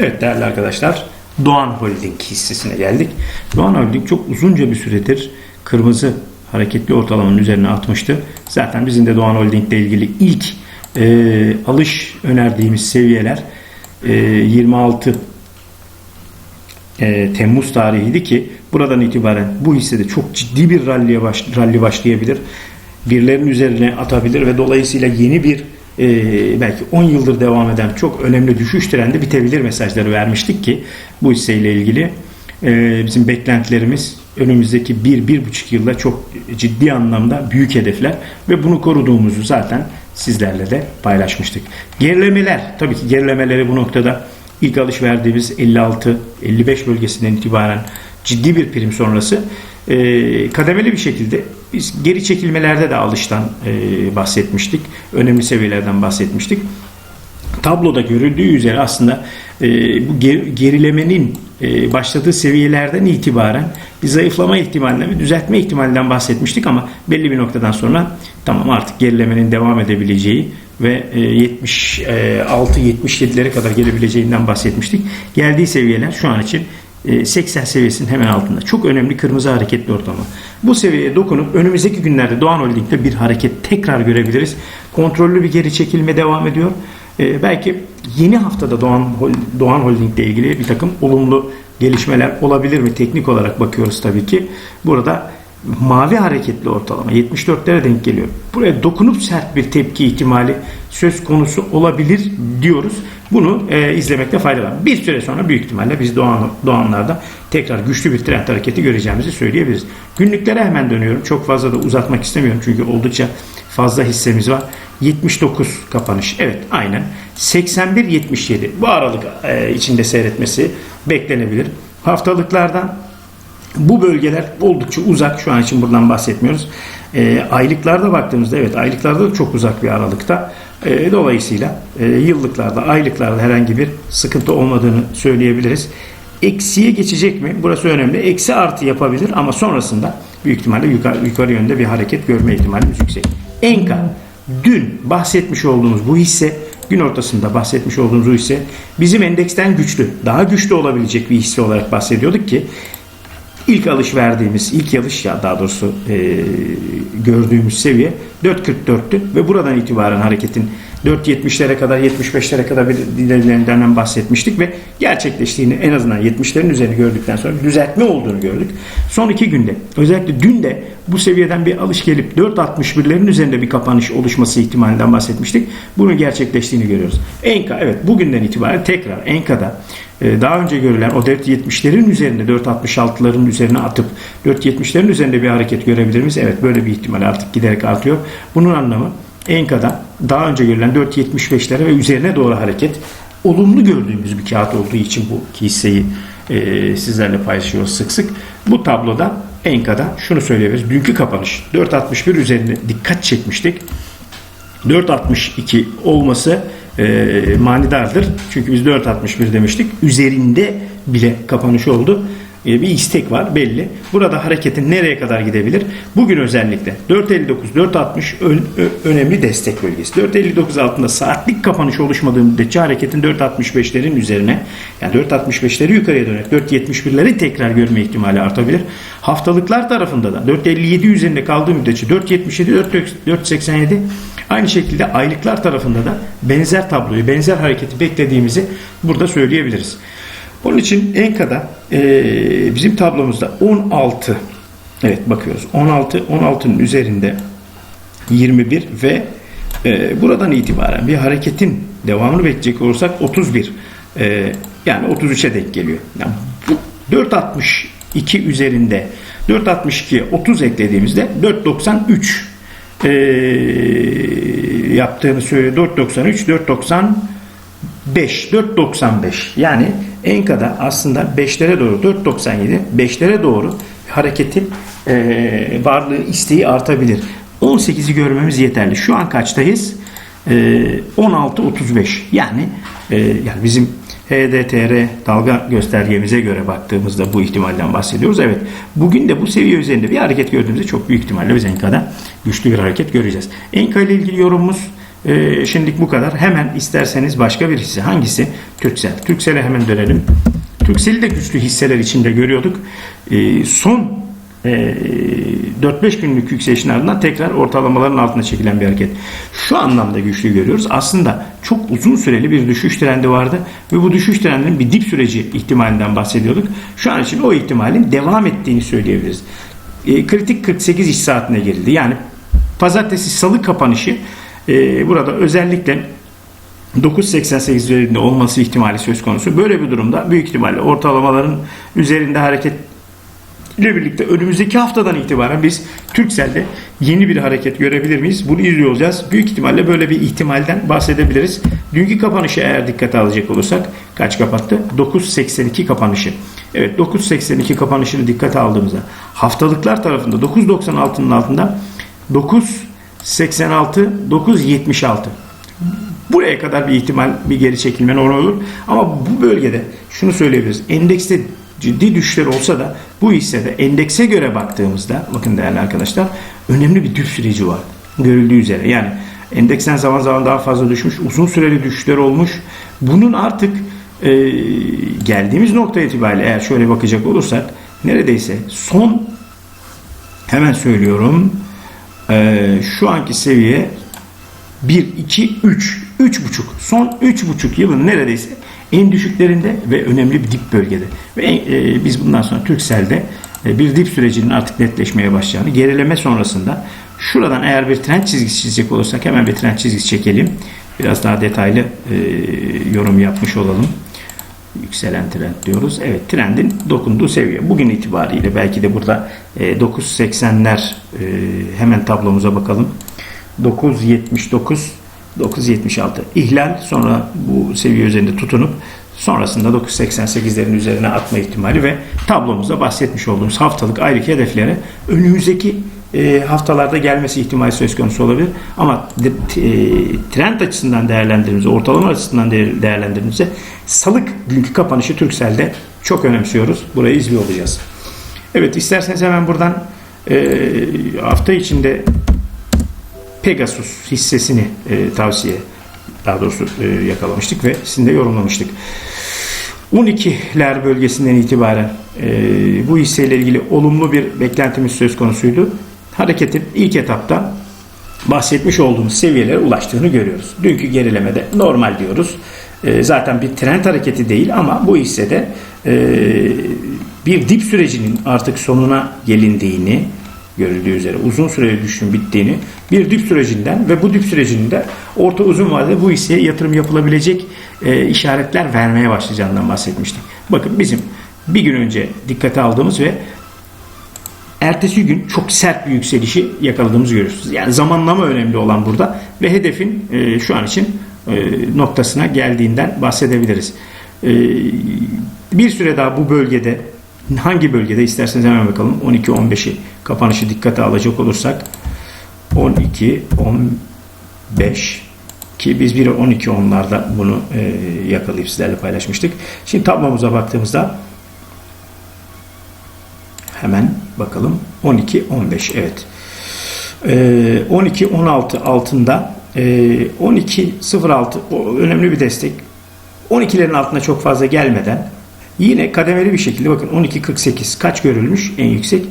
Evet değerli arkadaşlar Doğan Holding hissesine geldik. Doğan Holding çok uzunca bir süredir kırmızı hareketli ortalamanın üzerine atmıştı. Zaten bizim de Doğan Holding ile ilgili ilk e, alış önerdiğimiz seviyeler e, 26 e, Temmuz tarihiydi ki buradan itibaren bu hissede çok ciddi bir ralliye baş, rally başlayabilir. Birilerinin üzerine atabilir ve dolayısıyla yeni bir e, belki 10 yıldır devam eden çok önemli düşüş trendi bitebilir mesajları vermiştik ki bu hisseyle ilgili e, bizim beklentilerimiz önümüzdeki 1-1,5 yılda çok ciddi anlamda büyük hedefler ve bunu koruduğumuzu zaten sizlerle de paylaşmıştık. Gerilemeler tabii ki gerilemeleri bu noktada ilk alış verdiğimiz 56-55 bölgesinden itibaren ciddi bir prim sonrası e, kademeli bir şekilde biz geri çekilmelerde de alıştan e, bahsetmiştik. Önemli seviyelerden bahsetmiştik. Tabloda görüldüğü üzere aslında e, bu ger- gerilemenin e, başladığı seviyelerden itibaren bir zayıflama ihtimalinden ve düzeltme ihtimalinden bahsetmiştik ama belli bir noktadan sonra tamam artık gerilemenin devam edebileceği ve e, 76-77'lere kadar gelebileceğinden bahsetmiştik. Geldiği seviyeler şu an için e, 80 seviyesinin hemen altında. Çok önemli kırmızı hareketli ortalama. Bu seviyeye dokunup önümüzdeki günlerde Doğan Holding'de bir hareket tekrar görebiliriz. Kontrollü bir geri çekilme devam ediyor. E, belki yeni haftada Doğan, Doğan Holding ile ilgili bir takım olumlu gelişmeler olabilir mi? Teknik olarak bakıyoruz tabii ki. Burada mavi hareketli ortalama 74'lere denk geliyor. Buraya dokunup sert bir tepki ihtimali söz konusu olabilir diyoruz. Bunu e, izlemekte fayda var. Bir süre sonra büyük ihtimalle biz Doğan, Doğanlar'da tekrar güçlü bir trend hareketi göreceğimizi söyleyebiliriz. Günlüklere hemen dönüyorum. Çok fazla da uzatmak istemiyorum çünkü oldukça fazla hissemiz var. 79 kapanış. Evet aynen. 81-77 bu aralık e, içinde seyretmesi beklenebilir. Haftalıklardan bu bölgeler oldukça uzak. Şu an için buradan bahsetmiyoruz. E, aylıklarda baktığımızda evet aylıklarda da çok uzak bir aralıkta. E, dolayısıyla e, yıllıklarda, aylıklarda herhangi bir sıkıntı olmadığını söyleyebiliriz. Eksiye geçecek mi? Burası önemli. Eksi artı yapabilir ama sonrasında büyük ihtimalle yukarı, yukarı yönde bir hareket görme ihtimalimiz yüksek. Enka dün bahsetmiş olduğumuz bu hisse gün ortasında bahsetmiş olduğumuz bu hisse bizim endeksten güçlü, daha güçlü olabilecek bir hisse olarak bahsediyorduk ki İlk alış verdiğimiz, ilk alış ya daha doğrusu e, gördüğümüz seviye 4.44'tü ve buradan itibaren hareketin 4.70'lere kadar 75'lere kadar bir ilerilerinden bahsetmiştik ve gerçekleştiğini en azından 70'lerin üzerini gördükten sonra düzeltme olduğunu gördük. Son iki günde özellikle dün de bu seviyeden bir alış gelip 4.61'lerin üzerinde bir kapanış oluşması ihtimalinden bahsetmiştik. Bunun gerçekleştiğini görüyoruz. Enka evet bugünden itibaren tekrar Enka'da e, daha önce görülen o 4.70'lerin üzerinde 4.66'ların üzerine atıp 4.70'lerin üzerinde bir hareket görebilir miyiz? Evet böyle bir ihtimal artık giderek artıyor. Bunun anlamı Enka'da daha önce görülen 4.75'lere ve üzerine doğru hareket olumlu gördüğümüz bir kağıt olduğu için bu hisseyi e, sizlerle paylaşıyoruz sık sık. Bu tabloda Enka'da şunu söyleyebiliriz. Dünkü kapanış 4.61 üzerinde dikkat çekmiştik. 4.62 olması e, manidardır. Çünkü biz 4.61 demiştik. Üzerinde bile kapanış oldu. E, bir istek var belli. Burada hareketin nereye kadar gidebilir? Bugün özellikle 4.59, 4.60 ön- ö- önemli destek bölgesi. 4.59 altında saatlik kapanış oluşmadığı müddetçe hareketin 4.65'lerin üzerine yani 4.65'leri yukarıya dönerek 4.71'leri tekrar görme ihtimali artabilir. Haftalıklar tarafında da 4.57 üzerinde kaldığı müddetçe 4.77, 4.87 aynı şekilde aylıklar tarafında da benzer tabloyu, benzer hareketi beklediğimizi burada söyleyebiliriz. Onun için Enka'da e, bizim tablomuzda 16 evet bakıyoruz 16 16'nın üzerinde 21 ve e, buradan itibaren bir hareketin devamını bekleyecek olursak 31 e, yani 33'e denk geliyor. Yani bu 4.62 üzerinde 4.62'ye 30 eklediğimizde 4.93 e, yaptığını söylüyor. 4.93 4.90 5, 4.95 yani Enka'da aslında 5'lere doğru 4.97 5'lere doğru hareketin e, varlığı isteği artabilir. 18'i görmemiz yeterli. Şu an kaçtayız? E, 16.35 yani e, yani bizim HDTR dalga göstergemize göre baktığımızda bu ihtimalden bahsediyoruz. Evet bugün de bu seviye üzerinde bir hareket gördüğümüzde çok büyük ihtimalle biz Enka'da güçlü bir hareket göreceğiz. Enka ile ilgili yorumumuz E, şimdilik bu kadar. Hemen isterseniz başka bir hisse. Hangisi? Türksel. Türksel'e hemen dönelim. Türksel'i de güçlü hisseler içinde görüyorduk. E, son e, 4-5 günlük yükselişin ardından tekrar ortalamaların altına çekilen bir hareket. Şu anlamda güçlü görüyoruz. Aslında çok uzun süreli bir düşüş trendi vardı ve bu düşüş trendinin bir dip süreci ihtimalinden bahsediyorduk. Şu an için o ihtimalin devam ettiğini söyleyebiliriz. E, kritik 48 iş saatine girildi. Yani pazartesi salı kapanışı e, burada özellikle 9.88 üzerinde olması ihtimali söz konusu. Böyle bir durumda büyük ihtimalle ortalamaların üzerinde hareket ile birlikte önümüzdeki haftadan itibaren biz Türkcell'de yeni bir hareket görebilir miyiz? Bunu izliyor olacağız. Büyük ihtimalle böyle bir ihtimalden bahsedebiliriz. Dünkü kapanışı eğer dikkate alacak olursak kaç kapattı? 9.82 kapanışı. Evet 9.82 kapanışını dikkate aldığımızda haftalıklar tarafında 9.96'nın altında 9.86 9.76 Buraya kadar bir ihtimal bir geri çekilme normal olur. Ama bu bölgede şunu söyleyebiliriz. Endekste ciddi düşüşler olsa da bu hissede endekse göre baktığımızda bakın değerli arkadaşlar önemli bir dip süreci var. Görüldüğü üzere. Yani endeksten zaman zaman daha fazla düşmüş. Uzun süreli düşüşler olmuş. Bunun artık e, geldiğimiz nokta itibariyle eğer şöyle bakacak olursak neredeyse son hemen söylüyorum e, şu anki seviye 1, 2, 3, 3,5 son 3,5 yılın neredeyse en düşüklerinde ve önemli bir dip bölgede. Ve e, biz bundan sonra Türksel'de e, bir dip sürecinin artık netleşmeye başlayacağını, gerileme sonrasında şuradan eğer bir trend çizgisi çizecek olursak hemen bir trend çizgisi çekelim. Biraz daha detaylı e, yorum yapmış olalım. Yükselen trend diyoruz. Evet trendin dokunduğu seviye. Bugün itibariyle belki de burada e, 9.80'ler e, hemen tablomuza bakalım. 9.79 9.76 ihlal sonra bu seviye üzerinde tutunup sonrasında 9.88'lerin üzerine atma ihtimali ve tablomuzda bahsetmiş olduğumuz haftalık aylık hedeflere önümüzdeki e, haftalarda gelmesi ihtimali söz konusu olabilir. Ama e, trend açısından değerlendirdiğimizde, ortalama açısından değerlendirdiğimizde salık günkü kapanışı Türksel'de çok önemsiyoruz. Burayı izliyor olacağız. Evet isterseniz hemen buradan e, hafta içinde Pegasus hissesini tavsiye daha doğrusu yakalamıştık ve sizin de yorumlamıştık. 12'ler bölgesinden itibaren e, bu hisseyle ilgili olumlu bir beklentimiz söz konusuydu. Hareketin ilk etapta bahsetmiş olduğumuz seviyelere ulaştığını görüyoruz. Dünkü gerilemede normal diyoruz. E, zaten bir trend hareketi değil ama bu hissede e, bir dip sürecinin artık sonuna gelindiğini görüldüğü üzere uzun süreli düşüşün bittiğini, bir dip sürecinden ve bu dip sürecinde orta uzun vadede bu hisseye yatırım yapılabilecek e, işaretler vermeye başlayacağından bahsetmiştik. Bakın bizim bir gün önce dikkate aldığımız ve ertesi gün çok sert bir yükselişi yakaladığımızı görüyorsunuz. Yani zamanlama önemli olan burada ve hedefin e, şu an için e, noktasına geldiğinden bahsedebiliriz. E, bir süre daha bu bölgede hangi bölgede isterseniz hemen bakalım 12-15'i kapanışı dikkate alacak olursak 12 15 ki biz bir 12 onlarda bunu e, yakalayıp sizlerle paylaşmıştık. Şimdi tablomuza baktığımızda hemen bakalım 12 15 evet. E, 12 16 altında e, 12 06 o önemli bir destek. 12'lerin altına çok fazla gelmeden yine kademeli bir şekilde bakın 12 48 kaç görülmüş en yüksek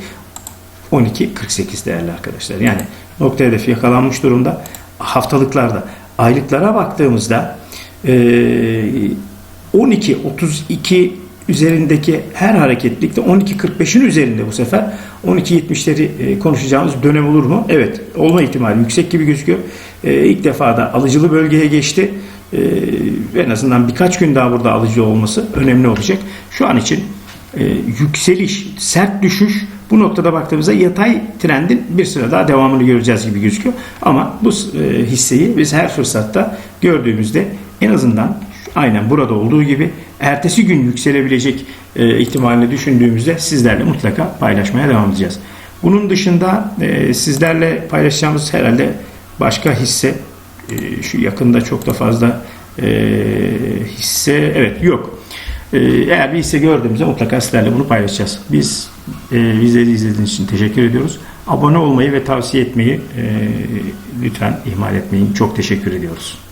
12.48 değerli arkadaşlar. Yani nokta hedefi yakalanmış durumda. Haftalıklarda, aylıklara baktığımızda 12.32 üzerindeki her hareketlikte 12.45'in üzerinde bu sefer 12.70'leri konuşacağımız dönem olur mu? Evet. Olma ihtimali yüksek gibi gözüküyor. İlk defa da alıcılı bölgeye geçti. En azından birkaç gün daha burada alıcı olması önemli olacak. Şu an için yükseliş, sert düşüş bu noktada baktığımızda yatay trendin bir süre daha devamını göreceğiz gibi gözüküyor. Ama bu e, hisseyi biz her fırsatta gördüğümüzde en azından aynen burada olduğu gibi ertesi gün yükselebilecek e, ihtimalini düşündüğümüzde sizlerle mutlaka paylaşmaya devam edeceğiz. Bunun dışında e, sizlerle paylaşacağımız herhalde başka hisse şu yakında çok da fazla hisse evet yok. Eğer bir hisse gördüğümüzde mutlaka sizlerle bunu paylaşacağız. Biz e, bizleri izlediğiniz için teşekkür ediyoruz. Abone olmayı ve tavsiye etmeyi e, lütfen ihmal etmeyin. Çok teşekkür ediyoruz.